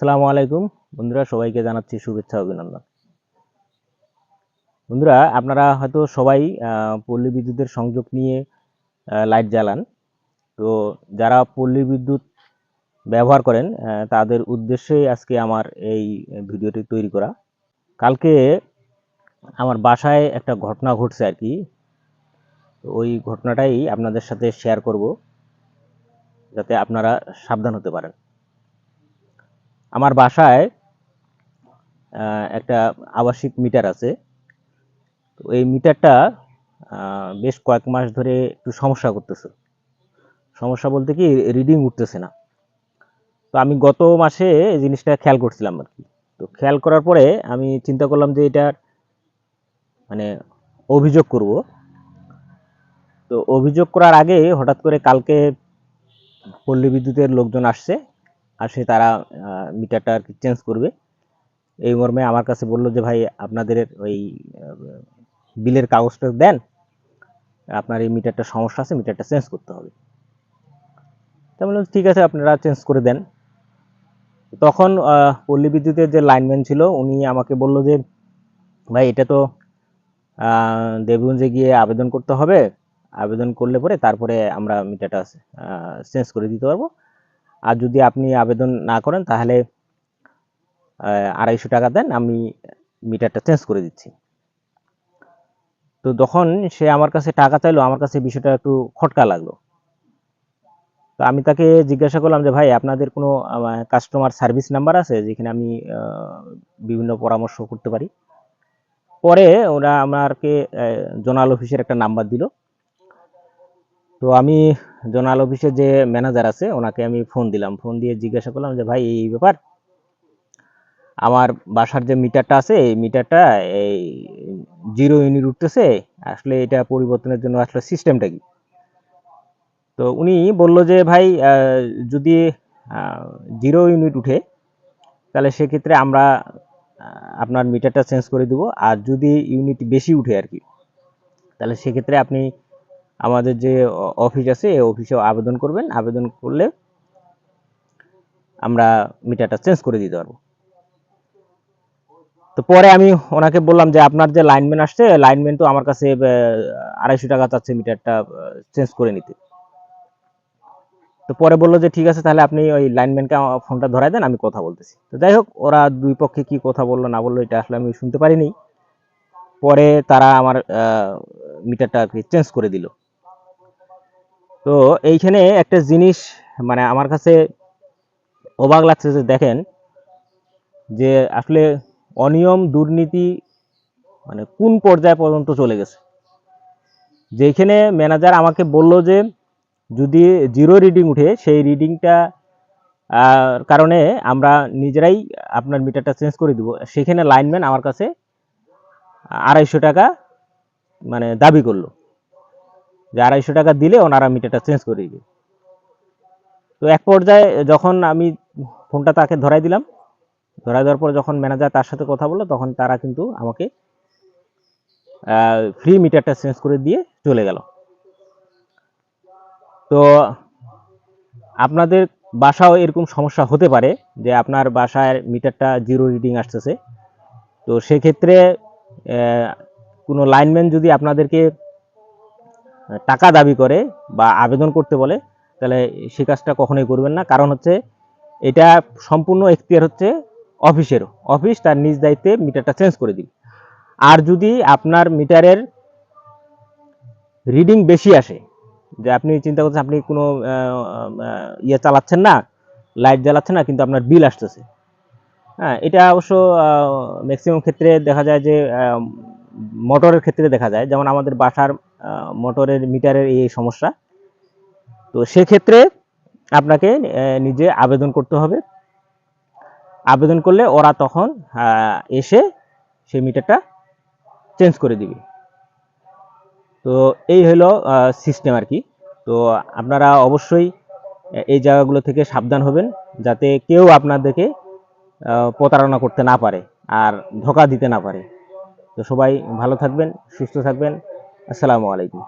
আসসালামু আলাইকুম। বন্ধুরা, সবাইকে জানাচ্ছি শুভেচ্ছা অভিনন্দন। বন্ধুরা, আপনারা হয়তো সবাই পল্লী বিদ্যুতের সংযোগ নিয়ে লাইট জ্বালান। তো যারা পল্লী বিদ্যুৎ ব্যবহার করেন তাদের উদ্দেশ্যে আজকে আমার এই ভিডিওটি তৈরি করা। কালকে আমার বাসায় একটা ঘটনা ঘটছে আর কি। ওই ঘটনাটাই আপনাদের সাথে শেয়ার করব, যাতে আপনারা সাবধান হতে পারেন। আমার বাসায় একটা আবাসিক মিটার আছে। তো এই মিটারটা বেশ কয়েক মাস ধরে একটু সমস্যা করতেছে। সমস্যা বলতে কি, রিডিং উঠতেছে না। তো আমি গত মাসে এই জিনিসটা খেয়াল করছিলাম আর কি। তো খেয়াল করার পরে আমি চিন্তা করলাম যে এটার মানে অভিযোগ করব। তো অভিযোগ করার আগে হঠাৎ করে কালকে পল্লী বিদ্যুতের লোকজন আসছে। আসে তারা মিটারটা আর কি চেঞ্জ করবে। এই মর্মে আমার কাছে বলল যে, ভাই, আপনাদের ওই বিলের কাগজটা দেন। আপনার এই মিটারটা সমস্যা আছে মিটারটা চেঞ্জ করতে হবে। তা বললাম, ঠিক আছে, আপনারা চেঞ্জ করে দেন। তখন পল্লী বিদ্যুতের যে লাইনম্যান ছিল, উনি আমাকে বলল যে, ভাই, এটা তো দেবগঞ্জে গিয়ে আবেদন করতে হবে। আবেদন করলে পরে তারপরে আমরা মিটারটা চেঞ্জ করে দিতে পারব। আর যদি আপনি আবেদন না করেন, তাহলে আড়াইশো টাকা দেন, আমি মিটারটা চেঞ্জ করে দিচ্ছি। তো তখন সে আমার কাছে টাকা চাইলো, আমার কাছে বিষয়টা একটু খটকা লাগল। তো আমি তাকে জিজ্ঞাসা করলাম যে, ভাই, আপনাদের কোনো কাস্টমার সার্ভিস নাম্বার আছে, যেখানে আমি বিভিন্ন পরামর্শ করতে পারি? পরে ওরা আমাকে জোনাল অফিসের একটা নাম্বার দিল। তো আমি জোনাল অফিসের যে ম্যানেজার আছে, ওনাকে আমি ফোন দিলাম। ফোন দিয়ে জিজ্ঞাসা করলাম যে, ভাই, এই ব্যাপার, আমার বাসার যে মিটারটা আছে, এই মিটারটা, এই জিরো ইউনিট উঠতেছে, আসলে এটা পরিবর্তনের জন্য আসলে সিস্টেমটা কি? তো উনি বলল যে, ভাই যদি জিরো ইউনিট উঠে, তাহলে সেক্ষেত্রে আমরা আপনার মিটারটা চেঞ্জ করে দেবো। আর যদি ইউনিট বেশি উঠে আর কি, তাহলে সেক্ষেত্রে আপনি আমাদের যে অফিস আছে, এই অফিসেও আবেদন করবেন। আবেদন করলে আমরা মিটারটা চেঞ্জ করে দিতে পারব। তো পরে আমি ওনাকে বললাম যে, আপনার যে লাইনম্যান আসছে লাইনম্যান তো আমার কাছে আড়াইশো টাকা চাচ্ছে মিটারটা চেঞ্জ করে নিতে। তো পরে বলল যে, ঠিক আছে, তাহলে আপনি ওই লাইনম্যানকে ফোনটা ধরাই দেন, আমি কথা বলতেছি। তো যাই হোক, ওরা দুই পক্ষে কি কথা বলল, না বলল, এটা আসলে আমি শুনতে পারিনি। পরে তারা আমার মিটারটা আর কি চেঞ্জ করে দিল। তো এইখানে একটা জিনিস মানে আমার কাছে অবাক লাগছে যে দেখেন, যে আসলে অনিয়ম, দুর্নীতি মানে কোন পর্যায় পর্যন্ত চলে গেছে? যেখানে ম্যানেজার আমাকে বলল যে, যদি জিরো রিডিং উঠে, সেই রিডিংটা কারণে আমরা নিজেরাই আপনার মিটারটা চেঞ্জ করে দিব। সেখানে লাইনম্যান আমার কাছে আড়াইশো টাকা মানে দাবি করল। যে আড়াইশো টাকা দিলে ওনারা মিটারটা চেঞ্জ করে দিবে। তো এক পর্যায়ে যখন আমি ফোনটা তাকে ধরাই দিলাম, ধরাই দেওয়ার পর যখন ম্যানেজার তার সাথে কথা বলল, তখন তারা কিন্তু আমাকে ফ্রি মিটারটা চেঞ্জ করে দিয়ে চলে গেল। তো আপনাদের বাসাও এরকম সমস্যা হতে পারে যে আপনার বাসায় মিটারটা জিরো রিডিং আসতেছে। তো সেক্ষেত্রে কোনো লাইনম্যান যদি আপনাদেরকে টাকা দাবি করে বা আবেদন করতে বলে, তাহলে সে কাজটা কখনোই করবেন না। কারণ হচ্ছে এটা সম্পূর্ণ এখতিয়ার হচ্ছে অফিসের অফিস তার নিজ দায়িত্বে মিটারটা চেঞ্জ করে দিবে। আর যদি আপনার মিটারের রিডিং বেশি আসে, যে আপনি চিন্তা করছেন আপনি কোনো ইয়ে চালাচ্ছেন না, লাইট জ্বালাচ্ছেন না, কিন্তু আপনার বিল আসতেছে। হ্যাঁ এটা অবশ্য ম্যাক্সিমাম ক্ষেত্রে দেখা যায় যে মোটরের ক্ষেত্রে দেখা যায়। যেমন আমাদের বাসার মোটরের, মিটারের এই সমস্যা। তো সেক্ষেত্রে আপনাকে নিজে আবেদন করতে হবে। আবেদন করলে ওরা তখন এসে সেই মিটারটা চেঞ্জ করে দিবে। তো এই হলো সিস্টেম আর কি। তো আপনারা অবশ্যই এই জায়গাগুলো থেকে সাবধান হবেন, যাতে কেউ আপনাদেরকে প্রতারণা করতে না পারে, আর ধোকা দিতে না পারে। তো সবাই ভালো থাকবেন, সুস্থ থাকবেন। আসসালামু আলাইকুম।